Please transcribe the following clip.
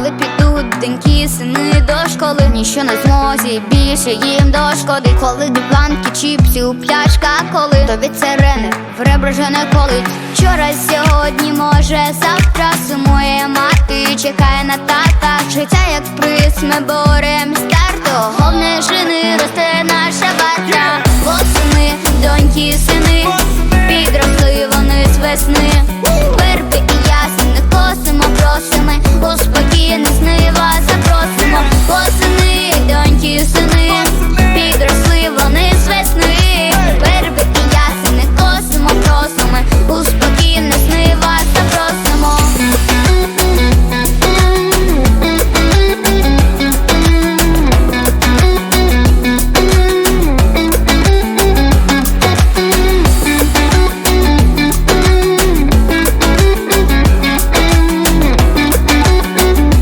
коли підуть деньки, сини до школи, ніщо не змозі більше їм до шкоди, коли до планки чіпсів, пляшка коли то від сирени в ребра вже не коли Вчора, сьогодні, може, завтра сумує мати, чекає на тата, життя, як приз, ми борем старто, головне жени росте наша батра, бо доньки, сини, підросли вони з весни.